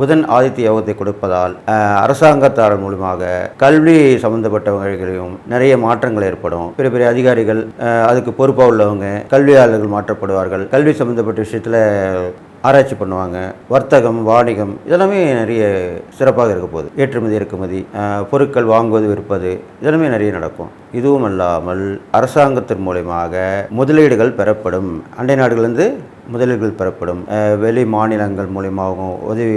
புதன் ஆதித்ய யோகத்தை கொடுப்பதால் அஹ், அரசாங்கத்தார் மூலமாக கல்வி சம்பந்தப்பட்டவர்களையும் நிறைய மாற்றங்கள் ஏற்படும். பெரிய பெரிய அதிகாரிகள் அதுக்கு பொறுப்பாக உள்ளவங்க கல்வியாளர்கள் மாற்றப்படுவார்கள். கல்வி சம்பந்தப்பட்ட விஷயத்தில் ஆராய்ச்சி பண்ணுவாங்க. வர்த்தகம் வாணிகம் இதெல்லாமே நிறைய சிறப்பாக இருக்க போகுது. ஏற்றுமதி இறக்குமதி பொருட்கள் வாங்குவது விற்பது இதெல்லாமே நிறைய நடக்கும். இதுவும் அல்லாமல் அரசாங்கத்தின் மூலயமாக முதலீடுகள் பெறப்படும். அண்டை நாடுகளிலிருந்து முதலீடுகள் பெறப்படும். வெளி மாநிலங்கள் மூலியமாகவும் உதவி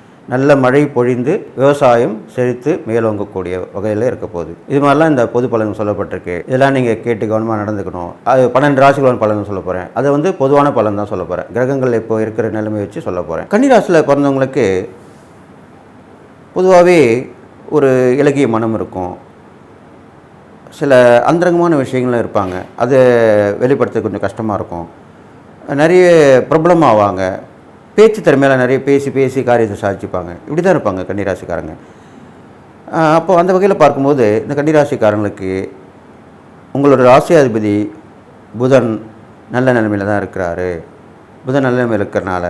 நல்ல மழை பொழிந்து விவசாயம் செழித்து மேலோங்கக்கூடிய வகையில் இருக்க போகுது. இது மாதிரிலாம் இந்த பொது பலன் சொல்லப்பட்டிருக்கு. இதெல்லாம் நீங்கள் கேட்டு கவனமாக நடந்துக்கணும். அது பன்னெண்டு ராசிகளான பலன் சொல்ல போகிறேன் அதை வந்து பொதுவான பலன் தான் சொல்ல போகிறேன் கிரகங்கள் இப்போ இருக்கிற நிலைமை வச்சு சொல்ல போகிறேன் கன்னிராசியில் பிறந்தவங்களுக்கு பொதுவாகவே ஒரு இலக்கிய மனம் இருக்கும். சில அந்தரங்கமான விஷயங்களும் இருப்பாங்க. அதை வெளிப்படுத்த கொஞ்சம் கஷ்டமாக இருக்கும். நிறைய பிரபலமாக ஆவாங்க பேச்சு திறமையில நிறைய பேசி பேசி காரியத்தை சாதிச்சுப்பாங்க. இப்படி தான் இருப்பாங்க கன்னிராசிக்காரங்க. அப்போ அந்த வகையில் பார்க்கும்போது இந்த கன்னிராசிக்காரங்களுக்கு உங்களோட ராசியாதிபதி புதன் நல்ல நிலைமையில் தான் இருக்கிறாரு. புதன் நல்ல நிலைமையில் இருக்கிறனால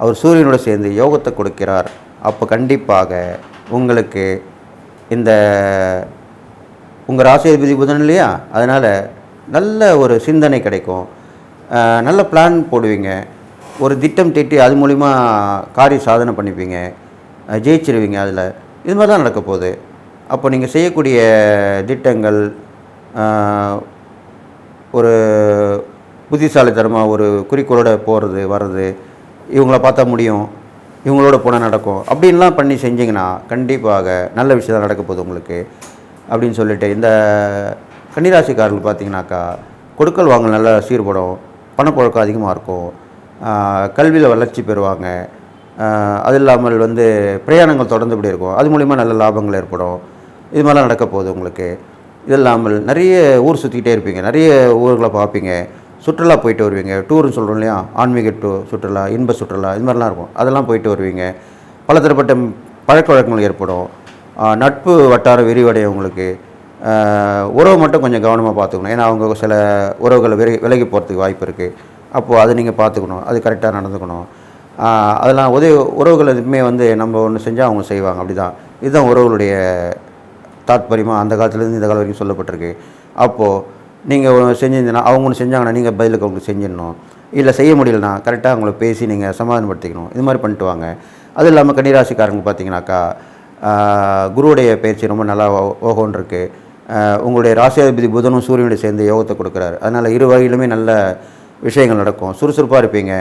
அவர் சூரியனோட சேர்ந்து யோகத்தை கொடுக்கிறார். அப்போ கண்டிப்பாக உங்களுக்கு இந்த உங்கள் ராசியாதிபதி புதன் இல்லையா? அதனால் நல்ல ஒரு சிந்தனை கிடைக்கும். நல்ல பிளான் போடுவீங்க. ஒரு திட்டம் தீட்டி அது மூலிமா காரிய சாதனை பண்ணிப்பீங்க ஜெயிச்சிருவீங்க அதில். இது மாதிரி தான் நடக்க போகுது. அப்போ நீங்கள் செய்யக்கூடிய திட்டங்கள் ஒரு புத்திசாலித்தனமாக ஒரு குறிக்கோளோட போகிறது வர்றது இவங்கள பார்த்தா முடியும் இவங்களோட போனால் நடக்கும். அப்படின்லாம் பண்ணி செஞ்சிங்கன்னா கண்டிப்பாக நல்ல விஷயம் தான் நடக்க போகுது உங்களுக்கு. அப்படின்னு சொல்லிட்டு இந்த கன்னிராசிக்காரர்கள் பார்த்தீங்கன்னாக்கா கொடுக்கல் வாங்கல் நல்லா சீர்படும் பணப்பழக்கம் அதிகமாக இருக்கும். கல்வியில் வளர்ச்சி பெறுவாங்க. அது இல்லாமல் வந்து பிரயாணங்கள் தொடர்ந்து இப்படி இருக்கும். அது மூலிமா நல்ல லாபங்கள் ஏற்படும். இது மாதிரிலாம் நடக்க போகுது உங்களுக்கு. இது இல்லாமல் நிறைய ஊர் சுற்றிக்கிட்டே இருப்பீங்க. நிறைய ஊர்களை பார்ப்பீங்க. சுற்றுலா போயிட்டு வருவீங்க. டூர்னு சொல்கிறோம் இல்லையா? ஆன்மீக டூ சுற்றுலா இன்ப சுற்றுலா இது மாதிரிலாம் இருக்கும். அதெல்லாம் போயிட்டு வருவீங்க. பலதரப்பட்ட பழக்க வழக்கங்கள் ஏற்படும். நட்பு வட்டாரம் விரிவடையும் உங்களுக்கு. உறவு மட்டும் கொஞ்சம் கவனமாக பார்த்துக்கணும். ஏன்னா அவங்க சில உறவுகளை விலகி விலகி போகிறதுக்கு வாய்ப்பு இருக்குது அப்போது அதை நீங்கள் பார்த்துக்கணும். அது கரெக்டாக நடந்துக்கணும். அதெல்லாம் உதவி உறவுகள் எதுவுமே வந்து நம்ம ஒன்று செஞ்சால் அவங்க செய்வாங்க. அப்படி தான் இதுதான் உறவுகளுடைய தாத்பரியமாக அந்த காலத்துலேருந்து இந்த காலம் வரைக்கும் சொல்லப்பட்டிருக்கு. அப்போது நீங்கள் செஞ்சிருந்தீங்கன்னா அவங்க ஒன்று செஞ்சாங்கன்னா நீங்கள் பதிலுக்கு அவங்களுக்கு செஞ்சிடணும். இல்லை செய்ய முடியலனா கரெக்டாக அவங்கள பேசி நீங்கள் சமாதானப்படுத்திக்கணும். இது மாதிரி பண்ணிட்டு வாங்க. அதுவும் இல்லாமல் கன்னிராசிக்காரங்க பார்த்தீங்கன்னாக்கா குருவுடைய பயிற்சி ரொம்ப நல்லா ஓகோன் இருக்குது உங்களுடைய ராசியாதிபதி புதனும் சூரியனுடைய சேர்ந்து யோகத்தை கொடுக்குறாரு. அதனால் இரு வகையிலுமே நல்ல விஷயங்கள் நடக்கும். சுறுசுறுப்பாக இருப்பீங்க.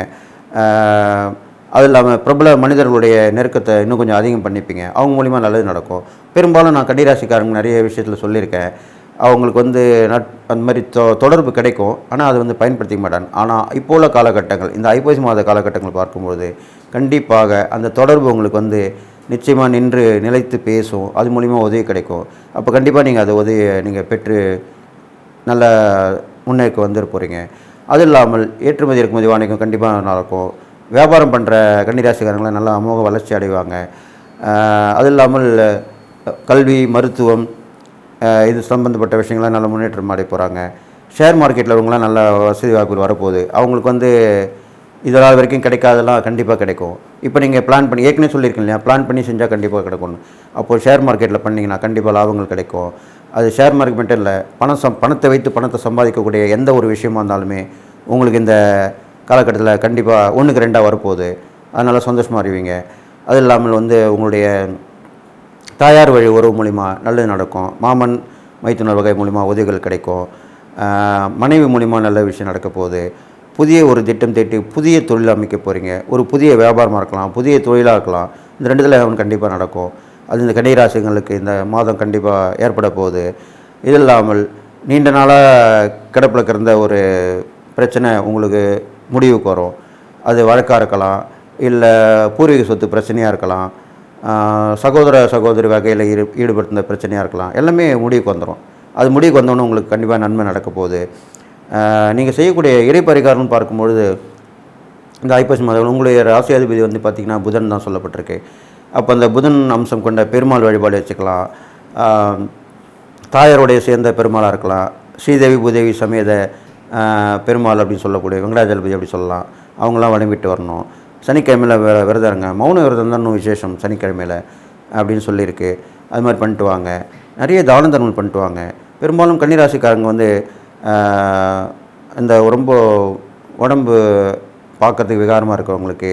அது இல்லாமல் பிரபல மனிதர்களுடைய நெருக்கத்தை இன்னும் கொஞ்சம் அதிகம் பண்ணிப்பீங்க. அவங்க மூலிமா நல்லது நடக்கும். பெரும்பாலும் நான் கன்னிராசிக்காரங்க நிறைய விஷயத்தில் சொல்லியிருக்கேன். அவங்களுக்கு வந்து நட் அந்த மாதிரி தொ தொடர்பு கிடைக்கும். ஆனால் அதை வந்து பயன்படுத்திக்க மாட்டாங்க. ஆனால் இப்போ உள்ள காலகட்டங்கள் இந்த ஐப்பசி மாத காலகட்டங்கள் பார்க்கும்போது கண்டிப்பாக அந்த தொடர்பு உங்களுக்கு வந்து நிச்சயமாக நின்று நிலைத்து பேசும். அது மூலிமா உதவி கிடைக்கும். அப்போ கண்டிப்பாக நீங்கள் அதை உதவியை நீங்கள் பெற்று நல்ல முன்னேற்கு வந்துட போகிறீங்க அது இல்லாமல் ஏற்றுமதி இறக்குமதி வாணிகம் கண்டிப்பாக நடக்கும் வியாபாரம் பண்ணுற கன்னிராசிக்காரங்களாம் நல்லா அமோக வளர்ச்சி அடைவாங்க. அது இல்லாமல் கல்வி மருத்துவம் இது சம்மந்தப்பட்ட விஷயங்கள்லாம் நல்ல முன்னேற்றம் அடைய போகிறாங்க ஷேர் மார்க்கெட்டில் அவங்களாம் நல்ல வசதி வாய்ப்புகள் வரப்போகுது. அவங்களுக்கு வந்து இதெல்லாம் வரைக்கும் கிடைக்காதெல்லாம் கண்டிப்பாக கிடைக்கும். இப்போ நீங்கள் பிளான் பண்ணி ஏற்கனவே சொல்லியிருக்கீங்க இல்லையா? பிளான் பண்ணி செஞ்சால் கண்டிப்பாக கிடைக்கும் அப்போது ஷேர் மார்க்கெட்டில் பண்ணிங்கன்னா கண்டிப்பாக லாபங்கள் கிடைக்கும். அது ஷேர் மார்க்கெட் மட்டும் இல்லை பணம் சம் பணத்தை வைத்து பணத்தை சம்பாதிக்கக்கூடிய எந்த ஒரு விஷயமா இருந்தாலுமே உங்களுக்கு இந்த காலகட்டத்தில் கண்டிப்பாக ஒன்றுக்கு ரெண்டாக வரப்போகுது. அதனால் சந்தோஷமாக அறிவிங்க அது இல்லாமல் வந்து உங்களுடைய தாயார் வழி உறவு மூலிமா நல்லது நடக்கும். மாமன் மைத்துனர் வகை மூலிமா உதவிகள் கிடைக்கும். மனைவி மூலிமா நல்ல விஷயம் நடக்க போகுது. புதிய ஒரு திட்டம் தீட்டி புதிய தொழில் அமைக்க போகிறீங்க ஒரு புதிய வியாபாரமாக இருக்கலாம் புதிய தொழிலாக இருக்கலாம். இந்த ரெண்டுத்தில் அவன் கண்டிப்பாக நடக்கும். அது இந்த கன்னிராசிங்களுக்கு இந்த மாதம் கண்டிப்பாக ஏற்பட போகுது. இது இல்லாமல் நீண்ட நாளாக கிடப்பில் கிடந்த ஒரு பிரச்சனை உங்களுக்கு முடிவுக்கு வரும். அது வழக்காக இருக்கலாம் இல்லை பூர்வீக சொத்து பிரச்சனையாக இருக்கலாம் சகோதர சகோதரி வகையில் ஈடு ஈடுபடுத்த பிரச்சனையாக இருக்கலாம் எல்லாமே முடிவுக்கு வந்துடும் அது முடிவுக்கு வந்தோன்னே உங்களுக்கு கண்டிப்பாக நன்மை நடக்க போகுது. நீங்கள் செய்யக்கூடிய இடைப்பரிகாரம்னு பார்க்கும்பொழுது இந்த ஐப்பசி மாதங்கள் உங்களுடைய ராசியாதிபதி வந்து பார்த்திங்கன்னா புதன் தான் சொல்லப்பட்டிருக்கு. அப்போ அந்த புதன் அம்சம் கொண்ட பெருமாள் வழிபாடு வச்சுக்கலாம். ஆஹ் தாயாருடைய சேர்ந்த பெருமாளாக இருக்கலாம். ஸ்ரீதேவி பூதேவி சமேத பெருமாள் அப்படின்னு சொல்லக்கூடிய வெங்கடாஜலபதி அப்படி சொல்லலாம். அவங்களாம் வழிபட்டு வரணும். சனிக்கிழமையில் விர விரதம் இருங்க மௌன விரதம் தான் இன்னும் விசேஷம் சனிக்கிழமையில் அப்படின்னு சொல்லியிருக்கு. அது மாதிரி பண்ணிட்டு வாங்க. நிறைய தான தர்மம் பண்ணிட்டு வாங்க. பெரும்பாலும் கன்னிராசிக்காரங்க வந்து இந்த ரொம்ப உடம்பு பார்க்கறதுக்கு விகாரமாக இருக்கிறவங்களுக்கு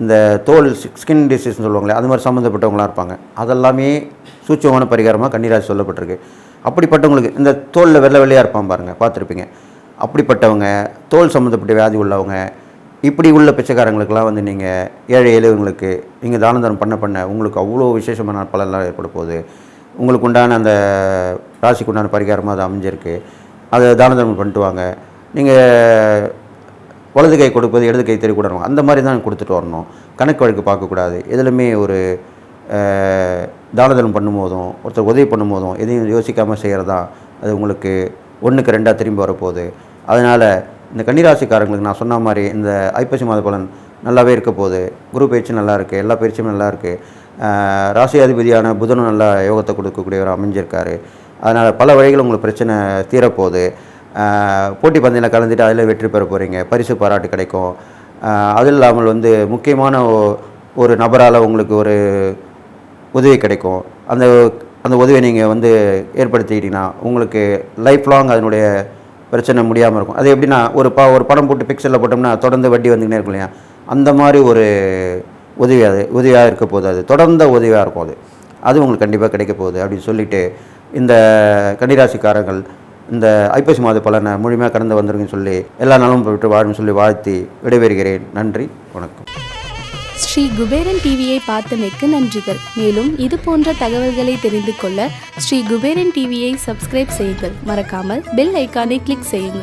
இந்த தோல் ஸ்கின் டிசீஸ்னு சொல்லுவாங்களே அது மாதிரி சம்மந்தப்பட்டவங்களாம் இருப்பாங்க. அதெல்லாமே சூட்சமான பரிகாரமாக கன்னிராசி சொல்லப்பட்டிருக்கு. அப்படிப்பட்டவங்களுக்கு இந்த தோலில் வெள்ளை வெள்ளையாக இருப்பான் பாருங்கள் பார்த்துருப்பீங்க. அப்படிப்பட்டவங்க தோல் சம்மந்தப்பட்ட வியாதி உள்ளவங்க இப்படி உள்ள பிச்சைக்காரங்களுக்கெல்லாம் வந்து நீங்கள் ஏழை எளியவங்களுக்கு நீங்கள் தானம் தர்மம் பண்ண பண்ண உங்களுக்கு அவ்வளோ விசேஷமான பலன்லாம் ஏற்பட போகுது. உங்களுக்கு உண்டான அந்த ராசிக்கு உண்டான பரிகாரமாக அது அமைஞ்சிருக்கு. அதை தான தர்மம் பண்ணிட்டு வாங்க. நீங்கள் வலது கை கொடுப்பது இடது கை தெரிய அந்த மாதிரி தான் கொடுத்துட்டு வரணும். கணக்கு வழக்கு பார்க்கக்கூடாது. எதுலையுமே ஒரு தானதனம் பண்ணும்போதும் ஒருத்தர் உதவி பண்ணும்போதும் எதையும் யோசிக்காமல் செய்கிறதா அது உங்களுக்கு ஒன்றுக்கு ரெண்டாக திரும்பி வரப்போகுது. அதனால் இந்த கன்னிராசிக்காரங்களுக்கு நான் சொன்ன மாதிரி இந்த ஐப்பசி மாத பலன் நல்லாவே இருக்க போகுது. குரு பயிற்சி நல்லா இருக்குது எல்லா பயிற்சியும் நல்லா இருக்குது ராசி அதிபதியான புதனும் நல்லா யோகத்தை கொடுக்கக்கூடியவர் அமைஞ்சிருக்காரு. அதனால் பல வழிகள் உங்களுக்கு பிரச்சனை தீரப்போகுது. போட்டி பந்தயில் கலந்துட்டு அதில் வெற்றி பெற போகிறீங்க பரிசு பாராட்டு கிடைக்கும். அதுவும் அது இல்லாமல் வந்து முக்கியமான ஒரு நபரால் உங்களுக்கு ஒரு உதவி கிடைக்கும். அந்த அந்த உதவியை நீங்கள் வந்து ஏற்படுத்திக்கிட்டீங்கன்னா உங்களுக்கு லைஃப் லாங் அதனுடைய பிரச்சனை முடியாமல் இருக்கும். அது எப்படின்னா ஒரு ப ஒரு படம் போட்டு பிக்சரில் போட்டோம்னா தொடர்ந்து வட்டி வந்துக்கிட்டே இருக்கும் இல்லையா? அந்த மாதிரி ஒரு உதவி அது உதவியாக இருக்க போகுது அது. தொடர்ந்த உதவியாக இருக்கும் அது. அது உங்களுக்கு கண்டிப்பாக கிடைக்க போகுது அப்படின்னு சொல்லிட்டு இந்த கன்னிராசிக்காரங்கள் இந்த ஐப்பசி மாத பலனை முழுமையாக கடந்து வந்துருங்கன்னு சொல்லி எல்லா நாளும் போட்டு வாழும் சொல்லி வாழ்த்தி விடைபெறுகிறேன். நன்றி வணக்கம். ஸ்ரீ குபேரன் டிவியை பார்த்தமைக்கு நன்றிகள். மேலும் இது போன்ற தகவல்களை தெரிந்து கொள்ள ஸ்ரீ குபேரன் டிவியை சப்ஸ்கிரைப் செய்யுங்கள். மறக்காமல் பெல் ஐக்கானை கிளிக் செய்யுங்கள்.